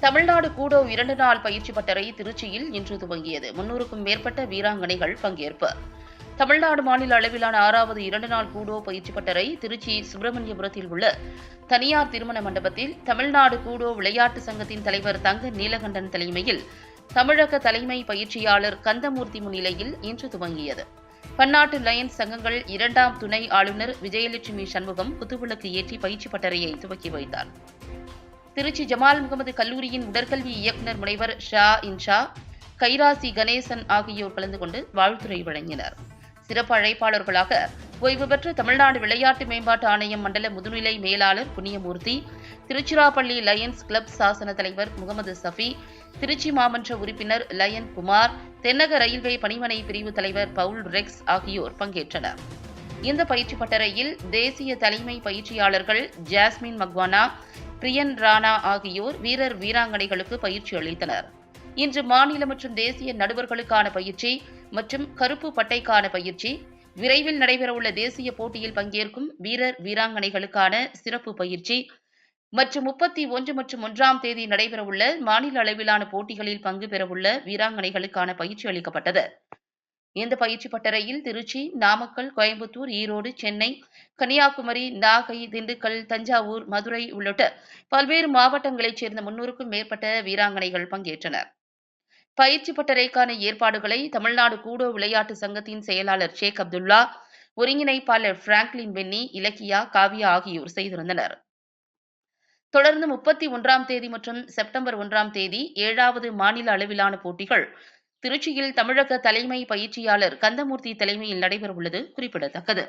தமிழ்நாடு கூடோ இரண்டு நாள் பயிற்சி பட்டறை திருச்சியில் இன்று துவங்கியது. முன்னூறுக்கும் மேற்பட்ட வீராங்கனைகள் பங்கேற்பு. தமிழ்நாடு மாநில அளவிலான ஆறாவது இரண்டு நாள் கூடோ பயிற்சி பட்டறை திருச்சி சுப்பிரமணியபுரத்தில் உள்ள தனியார் திருமண மண்டபத்தில் தமிழ்நாடு கூடோ விளையாட்டு சங்கத்தின் தலைவர் தங்க நீலகண்டன் தலைமையில் தமிழக தலைமை பயிற்சியாளர் கந்தமூர்த்தி முன்னிலையில் இன்று துவங்கியது. பன்னாட்டு லயன்ஸ் சங்கங்கள் இரண்டாம் துணை ஆளுநர் விஜயலட்சுமி சண்முகம் குத்துவிளக்கு ஏற்றி பயிற்சி பட்டறையை துவக்கி வைத்தார். திருச்சி ஜமால் முகமது கல்லூரியின் உடற்கல்வி இயக்குநர் முனைவர் ஷா இன்ஷா கைராசி கணேசன் ஆகியோர் கலந்து கொண்டு வாழ்த்துறை வழங்கினர். சிறப்பு அழைப்பாளர்களாக ஓய்வு பெற்ற தமிழ்நாடு விளையாட்டு மேம்பாட்டு ஆணையம் மண்டல முதுநிலை மேலாளர் புண்ணியமூர்த்தி திருச்சிராப்பள்ளி லயன்ஸ் கிளப் சாசன தலைவர் முகமது சஃபி திருச்சி மாமன்ற உறுப்பினர் லயன் குமார் தென்னக ரயில்வே பணிமனை பிரிவு தலைவர் பவுல் ரெக்ஸ் ஆகியோர் பங்கேற்றனர். இந்த பயிற்சி பட்டறையில் தேசிய தலைமை பயிற்சியாளர்கள் ஜாஸ்மின் மக்வானா பிரியன் ராணா ஆகியோர் வீரர் வீராங்கனைகளுக்கு பயிற்சி அளித்தனர். இன்று மாநில மற்றும் தேசிய நடுவர்களுக்கான பயிற்சி மற்றும் கருப்பு பட்டைக்கான பயிற்சி விரைவில் நடைபெறவுள்ள தேசிய போட்டியில் பங்கேற்கும் வீரர் வீராங்கனைகளுக்கான சிறப்பு பயிற்சி மற்றும் முப்பத்தி ஒன்று மற்றும் ஒன்றாம் தேதி நடைபெறவுள்ள மாநில அளவிலான போட்டிகளில் பங்கு பெறவுள்ள வீராங்கனைகளுக்கான பயிற்சி அளிக்கப்பட்டது. இந்த பயிற்சி பட்டறையில் திருச்சி நாமக்கல் கோயம்புத்தூர் ஈரோடு சென்னை கன்னியாகுமரி நாகை திண்டுக்கல் தஞ்சாவூர் மதுரை உள்ளிட்ட பல்வேறு மாவட்டங்களைச் சேர்ந்த முன்னூறுக்கும் மேற்பட்ட வீராங்கனைகள் பங்கேற்றனர். பயிற்சி பட்டறைக்கான ஏற்பாடுகளை தமிழ்நாடு கூடோ விளையாட்டு சங்கத்தின் செயலாளர் ஷேக் அப்துல்லா ஒருங்கிணைப்பாளர் பிராங்க்லின் வென்னி இலக்கியா காவியா ஆகியோர் செய்திருந்தனர். தொடர்ந்து முப்பத்தி ஒன்றாம் தேதி மற்றும் செப்டம்பர் ஒன்றாம் தேதி ஏழாவது மாநில அளவிலான போட்டிகள் திருச்சியில் தமிழக தலைமை பயிற்சியாளர் கந்தமூர்த்தி தலைமையில் நடைபெறவுள்ளது குறிப்பிடத்தக்கது.